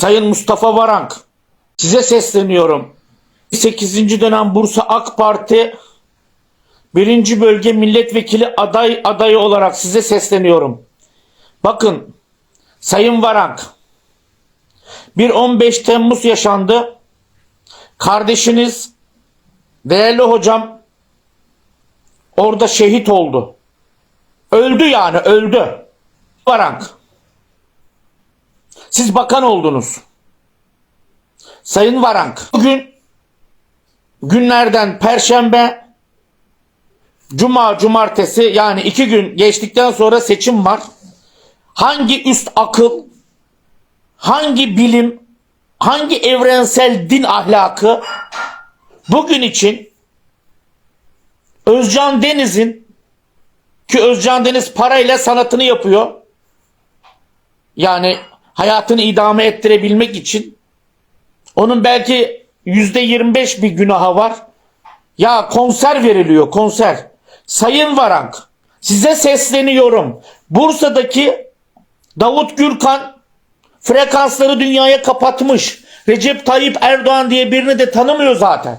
Sayın Mustafa Varank, size sesleniyorum. 8. dönem Bursa AK Parti 1. Bölge Milletvekili aday adayı olarak size sesleniyorum. Bakın, Sayın Varank, bir 15 Temmuz yaşandı. Kardeşiniz, değerli hocam, orada şehit oldu. Öldü yani, öldü. Varank. Siz bakan oldunuz. Sayın Varank. Bugün günlerden perşembe, cuma, cumartesi yani iki gün geçtikten sonra seçim var. Hangi üst akıl, hangi bilim, hangi evrensel din ahlakı bugün için Özcan Deniz'in ki Özcan Deniz parayla sanatını yapıyor. Yani hayatını idame ettirebilmek için onun belki yüzde 25 bir günahı var. Ya konser veriliyor konser. Sayın Varank size sesleniyorum. Bursa'daki Davut Gürkan frekansları dünyaya kapatmış. Recep Tayyip Erdoğan diye birini de tanımıyor zaten.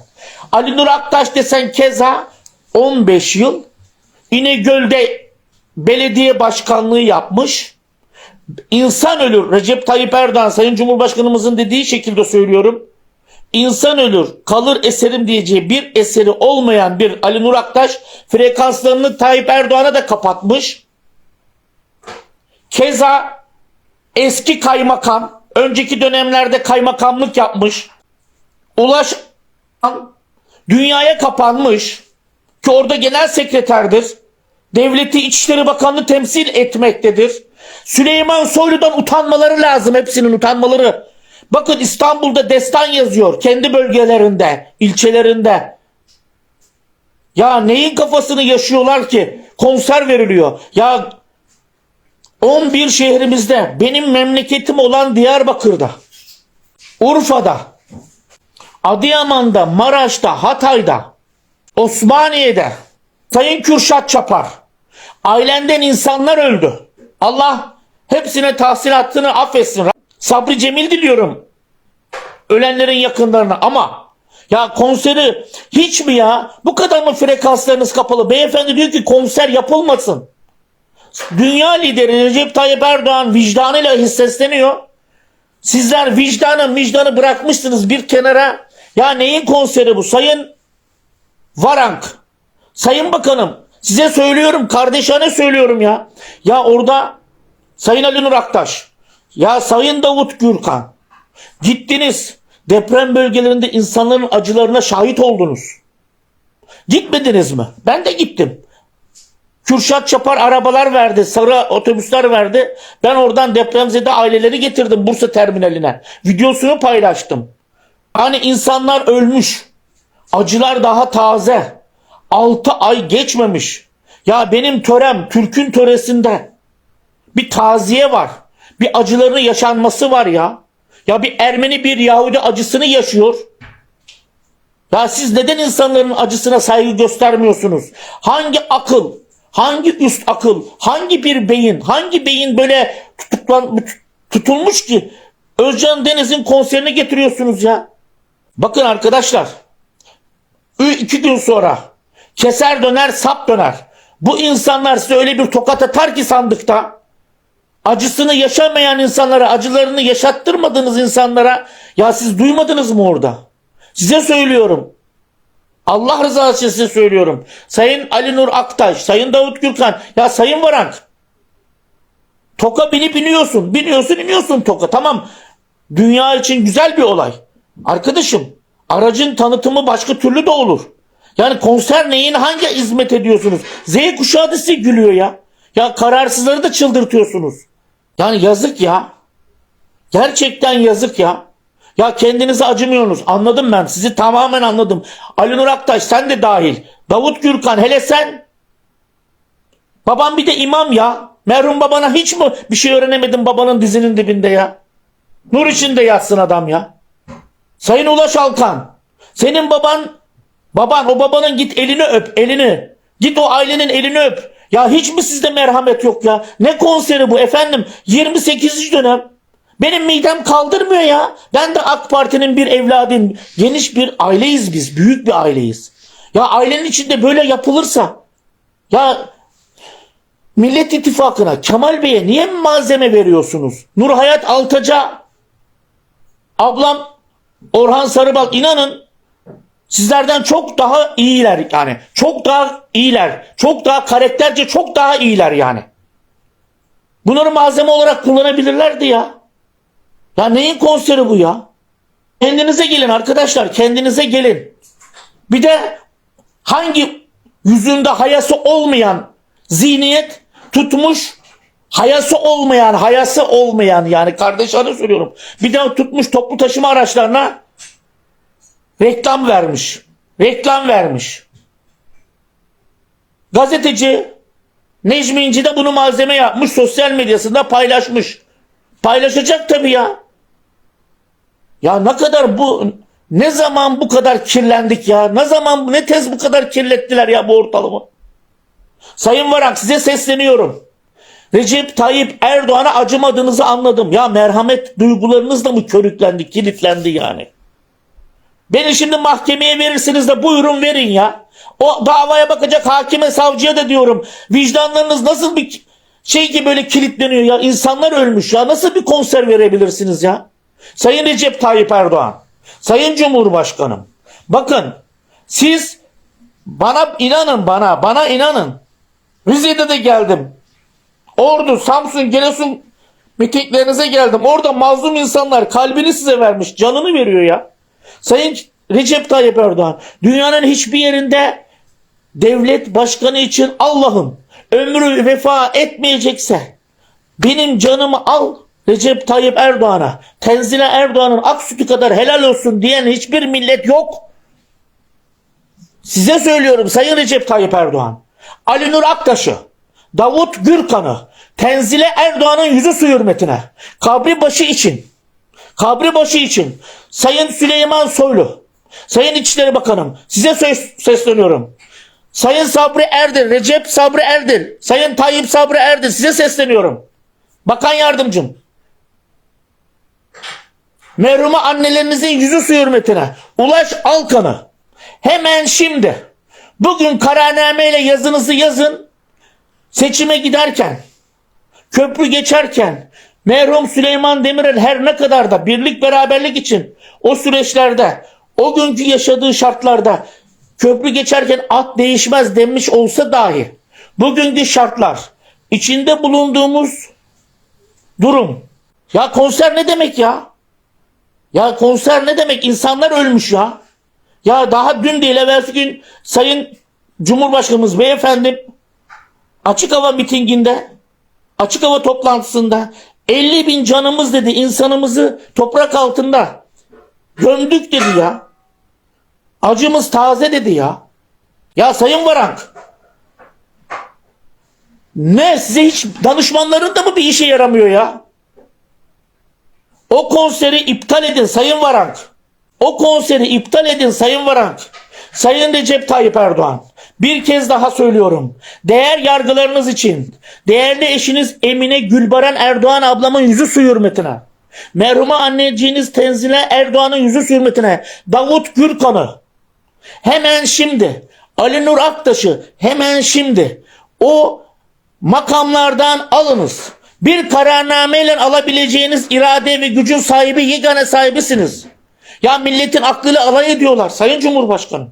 Ali Nur Aktaş desen keza 15 yıl İnegöl'de belediye başkanlığı yapmış. İnsan ölür. Recep Tayyip Erdoğan Sayın Cumhurbaşkanımızın dediği şekilde söylüyorum. İnsan ölür, kalır eserim diyeceği bir eseri olmayan bir Ali Nur Aktaş frekanslarını Tayyip Erdoğan'a da kapatmış. Keza eski kaymakam, önceki dönemlerde kaymakamlık yapmış. Ulaş dünyaya kapanmış ki orada genel sekreterdir. Devleti İçişleri Bakanlığı temsil etmektedir. Süleyman Soylu'dan utanmaları lazım. Hepsinin utanmaları. Bakın İstanbul'da destan yazıyor. Kendi bölgelerinde, ilçelerinde. Ya neyin kafasını yaşıyorlar ki? Konser veriliyor. Ya 11 şehrimizde benim memleketim olan Diyarbakır'da, Urfa'da, Adıyaman'da, Maraş'ta, Hatay'da, Osmaniye'de Sayın Kürşat Çapar ailenden insanlar öldü. Allah hepsine tahsilatını affetsin. Sabri Cemil diliyorum ölenlerin yakınlarına ama ya konseri hiç mi ya? Bu kadar mı frekanslarınız kapalı? Beyefendi diyor ki konser yapılmasın. Dünya lideri Recep Tayyip Erdoğan vicdanıyla hissesleniyor. Sizler vicdanı vicdanı bırakmışsınız bir kenara. Ya neyin konseri bu? Sayın Varank. Sayın Bakanım size söylüyorum kardeşane söylüyorum ya. Ya orada Sayın Ali Nur Aktaş. Ya Sayın Davut Gürkan. Gittiniz deprem bölgelerinde insanların acılarına şahit oldunuz. Gitmediniz mi? Ben de gittim. Kürşat Çapar arabalar verdi, sarı otobüsler verdi. Ben oradan depremzede aileleri getirdim Bursa terminaline. Videosunu paylaştım. Hani insanlar ölmüş. Acılar daha taze. 6 ay geçmemiş. Ya benim törem Türk'ün töresinde bir taziye var. Bir acılarının yaşanması var ya. Ya bir Ermeni bir Yahudi acısını yaşıyor. Ya siz neden insanların acısına saygı göstermiyorsunuz? Hangi akıl, hangi üst akıl, hangi bir beyin, hangi beyin böyle tutuklan, tutulmuş ki Özcan Deniz'in konserini getiriyorsunuz ya? Bakın arkadaşlar, iki gün sonra keser döner sap döner. Bu insanlar size öyle bir tokat atar ki sandıkta acısını yaşamayan insanlara, acılarını yaşattırmadığınız insanlara ya siz duymadınız mı orada? Size söylüyorum. Allah rızası için size söylüyorum. Sayın Ali Nur Aktaş, Sayın Davut Gürkan, ya Sayın Varank. Toka binip iniyorsun. Biniyorsun iniyorsun toka. Tamam. Dünya için güzel bir olay. Arkadaşım aracın tanıtımı başka türlü de olur. Yani konser neyin hangi hizmet ediyorsunuz? Z kuşağı da size gülüyor ya. Ya kararsızları da çıldırtıyorsunuz. Yani yazık ya. Gerçekten yazık ya. Ya kendinize acımıyorsunuz. Anladım ben. Sizi tamamen anladım. Ali Nur Aktaş sen de dahil. Davut Gürkan hele sen. Baban bir de imam ya. Merhum babana hiç mi bir şey öğrenemedin babanın dizinin dibinde ya? Nur içinde yatsın adam ya. Sayın Ulaş Alkan. Senin baban baban o babanın git elini öp elini. Git o ailenin elini öp. Ya hiç mi sizde merhamet yok ya? Ne konseri bu efendim? 28. dönem. Benim midem kaldırmıyor ya. Ben de AK Parti'nin bir evladıyım. Geniş bir aileyiz biz. Büyük bir aileyiz. Ya ailenin içinde böyle yapılırsa ya Millet İttifakı'na Kemal Bey'e niye malzeme veriyorsunuz? Nur Hayat Altaca ablam Orhan Sarıbal inanın sizlerden çok daha iyiler yani. Çok daha iyiler. Çok daha karakterce çok daha iyiler yani. Bunları malzeme olarak kullanabilirlerdi ya. Ya neyin konseri bu ya? Kendinize gelin arkadaşlar. Kendinize gelin. Bir de hangi yüzünde hayası olmayan zihniyet tutmuş hayası olmayan hayası olmayan yani kardeşlerine söylüyorum. Bir de tutmuş toplu taşıma araçlarına reklam vermiş. Reklam vermiş. Gazeteci Necmi İnci de bunu malzeme yapmış sosyal medyasında paylaşmış. Paylaşacak tabii ya. Ya ne kadar bu ne zaman bu kadar kirlendik ya? Ne zaman ne tez bu kadar kirlettiler ya bu ortalığı? Sayın Varak size sesleniyorum. Recep Tayyip Erdoğan'a acımadığınızı anladım. Ya merhamet duygularınız da mı körüklendi, kilitlendi yani? Beni şimdi mahkemeye verirsiniz de buyurun verin ya. O davaya bakacak hakime savcıya da diyorum. Vicdanlarınız nasıl bir şey ki böyle kilitleniyor ya. İnsanlar ölmüş ya. Nasıl bir konser verebilirsiniz ya? Sayın Recep Tayyip Erdoğan. Sayın Cumhurbaşkanım. Bakın siz bana inanın bana. Bana inanın. Rize'de de geldim. Ordu, Samsun, Giresun mitinglerinize geldim. Orada mazlum insanlar kalbini size vermiş. Canını veriyor ya. Sayın Recep Tayyip Erdoğan dünyanın hiçbir yerinde devlet başkanı için Allah'ım ömrü vefa etmeyecekse benim canımı al Recep Tayyip Erdoğan'a Tenzile Erdoğan'ın ak sütü kadar helal olsun diyen hiçbir millet yok. Size söylüyorum Sayın Recep Tayyip Erdoğan. Ali Nur Aktaş'ı, Davut Gürkan'ı, Tenzile Erdoğan'ın yüzü su hürmetine, kabri başı için, kabri başı için Sayın Süleyman Soylu, Sayın İçişleri Bakanım size sesleniyorum. Sayın Sabri Erdir, Recep Sabri Erdir, Sayın Tayyip Sabri Erdir size sesleniyorum. Bakan yardımcım. Merhuma annelerinizin yüzü su hürmetine. Ulaş Alkan'ı. Hemen şimdi. Bugün kararnameyle yazınızı yazın. Seçime giderken. Köprü geçerken. Merhum Süleyman Demirel her ne kadar da birlik beraberlik için o süreçlerde o günkü yaşadığı şartlarda köprü geçerken at değişmez demiş olsa dahi bugünkü şartlar içinde bulunduğumuz durum ya konser ne demek ya? Ya konser ne demek? İnsanlar ölmüş ya. Ya daha dün değil evvelsi gün Sayın Cumhurbaşkanımız beyefendi açık hava mitinginde açık hava toplantısında 50 bin canımız dedi insanımızı toprak altında gömdük dedi ya. Acımız taze dedi ya. Ya Sayın Varank ne size hiç danışmanların da mı bir işe yaramıyor ya? O konseri iptal edin Sayın Varank. O konseri iptal edin Sayın Varank. Sayın Recep Tayyip Erdoğan. Bir kez daha söylüyorum. Değer yargılarınız için değerli eşiniz Emine Gülbaran Erdoğan ablamın yüzü su hürmetine. Merhuma anneciğiniz Tenzile Erdoğan'ın yüzü hürmetine. Davut Gürkan'ı. Hemen şimdi Ali Nur Aktaş'ı hemen şimdi o makamlardan alınız. Bir kararnameyle alabileceğiniz irade ve gücün sahibi yegane sahibisiniz. Ya milletin aklıyla alay ediyorlar Sayın Cumhurbaşkanı.